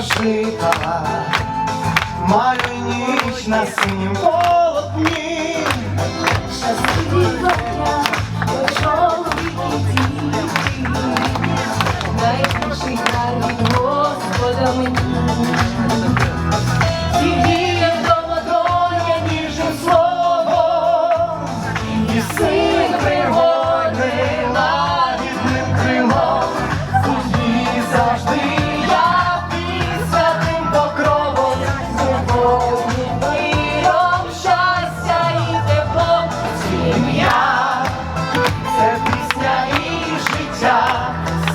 жита, малюй ніч на синім полотні. Щасливі коня, чоловіки діти, найбільший дар від Господа мені. love.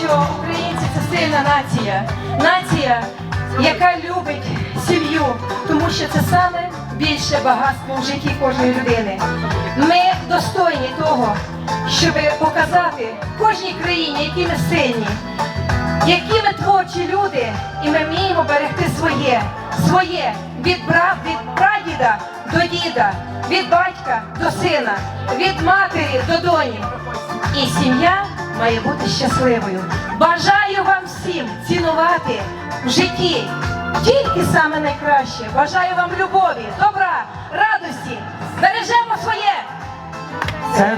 Що українці це сильна нація. Нація, яка любить сім'ю, тому що це саме більше багатство в житті кожної людини. Ми достойні того, щоб показати кожній країні, які ми сильні, які ми творчі люди, і ми вміємо берегти своє, своє від, бра, від прадіда до діда, від батька до сина, від матері до доні. І сім'я має бути щасливою. Бажаю вам всім цінувати в житті тільки саме найкраще. Бажаю вам любові, добра, радості. Бережемо своє. Це